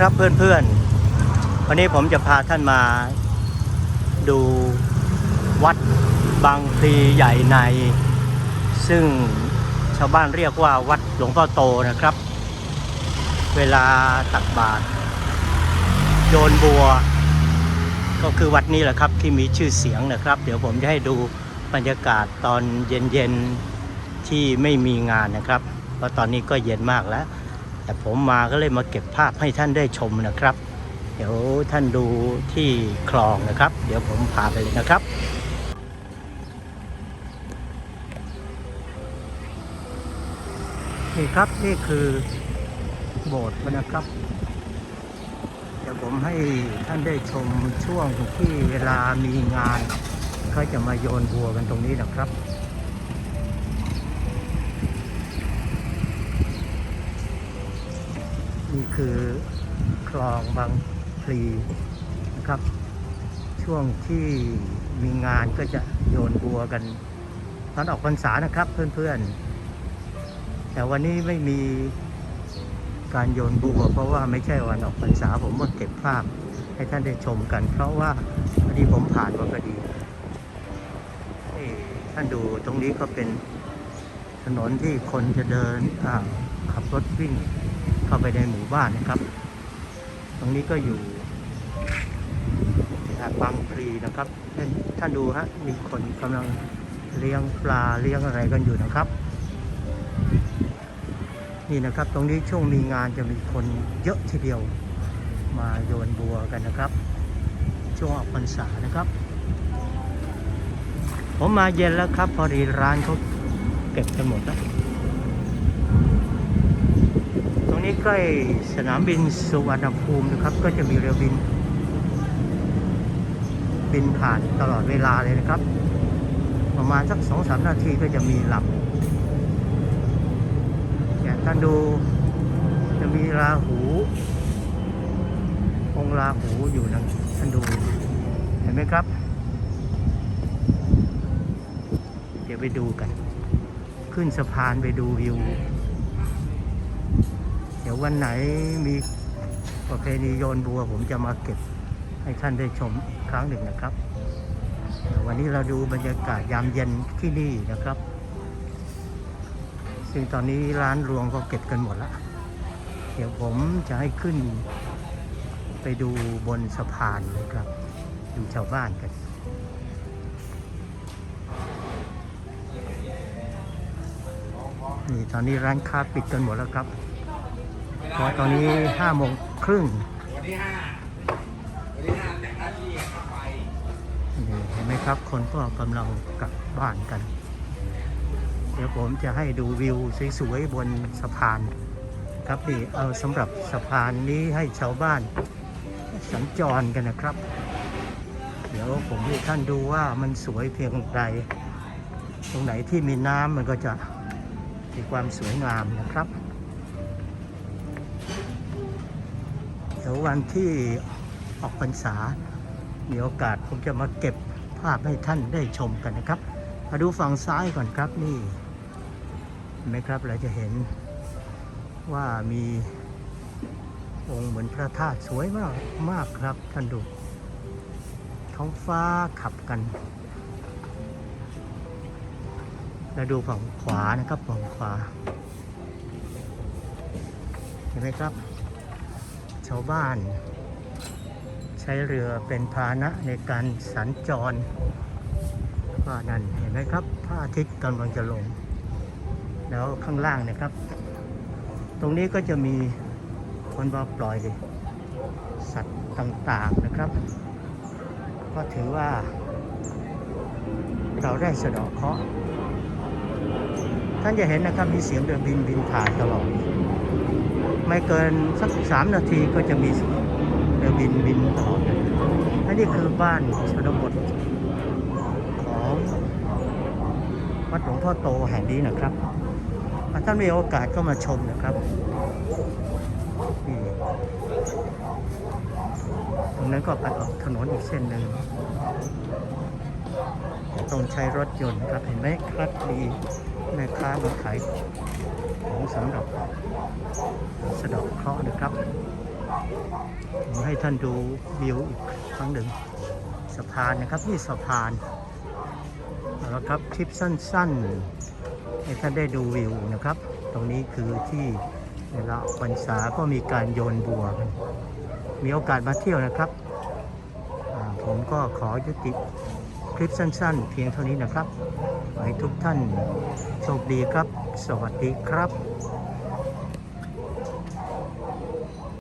ครับเพื่อนๆ วันนี้ผมจะพาท่านมาดูวัดบางพลีใหญ่ใน ซึ่งชาวบ้านเรียกว่าวัดหลวงพ่อโตนะครับ เวลาตักบาตรโยนบัว ก็คือวัดนี้แหละครับที่มีชื่อเสียงนะครับ เดี๋ยวผมจะให้ดูบรรยากาศตอนเย็นๆที่ไม่มีงานนะครับ เพราะตอนนี้ก็เย็นมากแล้ว แต่ผมมาก็เลยมาเก็บภาพให้ท่านได้ชมนะครับ เดี๋ยวท่านดูที่คลองนะครับ เดี๋ยวผมพาไปเลยนะครับนี่ครับนี่คือโบสถ์นะครับ เดี๋ยวผมให้ท่านได้ชมช่วงที่เวลามีงานเขาจะมาโยนบัวกันตรงนี้นะครับ นี่คือคลองบางพลีนะครับ ช่วงที่มีงานก็จะโยนบัวกันตอนออกพรรษานะครับเพื่อนๆ แต่วันนี้ไม่มีการโยนบัว เพราะว่าไม่ใช่วันออกพรรษาผมมาเก็บภาพให้ท่านได้ชมกัน เพราะว่าพอดีผมผ่านมาพอดีท่านดูตรงนี้ก็เป็นถนนที่คนจะเดินขับรถวิ่ง เข้าไปในหมู่บ้านนะครับ ตรงนี้ก็อยู่บางพลีนะครับท่านท่านดูฮะมีคนกำลังเลี้ยงปลาเลี้ยงอะไรกันอยู่นะครับ นี่นะครับตรงนี้ช่วงมีงานจะมีคนเยอะทีเดียวมาโยนบัวกันนะครับ ช่วงออกพรรษานะครับ ผมมาเย็นแล้วครับ พอดีร้านเขาเก็บกันหมดแล้ว ตรงนี้ ใกล้สนามบินสุวรรณภูมินะครับ ก็จะมีเรือบิน บินผ่านตลอดเวลาเลยนะครับ ประมาณสักสองสามนาทีก็จะมีหลำเนี่ยท่านดูจะมีราหู องค์ราหูอยู่นะท่านดู เห็นไหมครับ เดี๋ยวไปดูกัน ขึ้นสะพานไปดูวิว ดี๋ยววันไหนมีประเพณีโยนบัว ผมจะมาเก็บให้ท่านได้ชมอีกครั้งหนึ่งนะครับ วันนี้เราดูบรรยากาศยามเย็นที่นี่นะครับ ซึ่งตอนนี้ร้านรวงก็เก็บกันหมดแล้วเดี๋ยวผมจะให้ขึ้นไปดูบนสะพานนะครับ ดูชาวบ้านกันนี่ตอนนี้ร้านค้าปิดกันหมดแล้วครับ เพราะตอนนี้ห้าโมงครึ่งวันที่ห้าวันที่ห้าแต่หน้าที่เข้าไปเห็นไหมครับ คนก็กำลังกลับบ้านกัน เดี๋ยวผมจะให้ดูวิวสวยๆบนสะพาน ครับนี่เอาสำหรับสะพานนี้ให้ชาวบ้านสัญจรกันนะครับ เดี๋ยวผมให้ท่านดูว่ามันสวยเพียงใดตรงไหนที่มีน้ำมันก็จะมีความสวยงามนะครับ เดี๋ยววันที่ออกพรรษา มีโอกาสผมจะมาเก็บภาพให้ท่านได้ชมกันนะครับ มาดูฝั่งซ้ายก่อนครับนี่เห็นไหมครับเราจะเห็นว่ามีองค์เหมือนพระธาตุสวยมากมากครับท่านดู ท้องฟ้าขับกันแล้วดูฝั่งขวานะครับฝั่งขวา เห็นไหมครับ ชาวบ้าน ใช้เรือเป็นพาหนะในการสัญจรก็นั่นเห็นไหมครับพระอาทิตย์กำลังจะลง แล้วข้างล่างเนะครับ ตรงนี้ก็จะมีคนมาปล่อยสัตว์ต่างๆนะครับ ก็ถือว่า เราได้สะดาะเคราะห์ท่านจะเห็นนะครับมีเสียงเรือบินบินผ่านตลอด ไม่เกินสักสามนาทีก็จะมีเรือบินบินตลอดเลยอันนี้คือบ้านชนบทของวัดหลวงพ่อโตแห่งนี้นะครับอะท่านมีโอกาสก็มาชมนะครับตรงนั้นก็ไปออกถนนอีกเส้นหนึ่งต้องใช้รถยนต์ครับ เห็นไหมครับมีแม่ค้ามาขายของสำหรับ สะเดอกเคราะห์นะครับผมให้ท่านดูวิวอีกครั้งหนึ่งสะพานนะครับนี่สะพานเอาละครับคลิปสั้นๆ ให้ท่านได้ดูวิวนะครับ ตรงนี้คือที่เวลาพรรษาก็มีการโยนบัว มีโอกาสมาเที่ยวนะครับผมก็ขอยุติคลิปสั้นๆ เพียงเท่านี้นะครับ ขอให้ทุกท่านโชคดีครับ สวัสดีครับ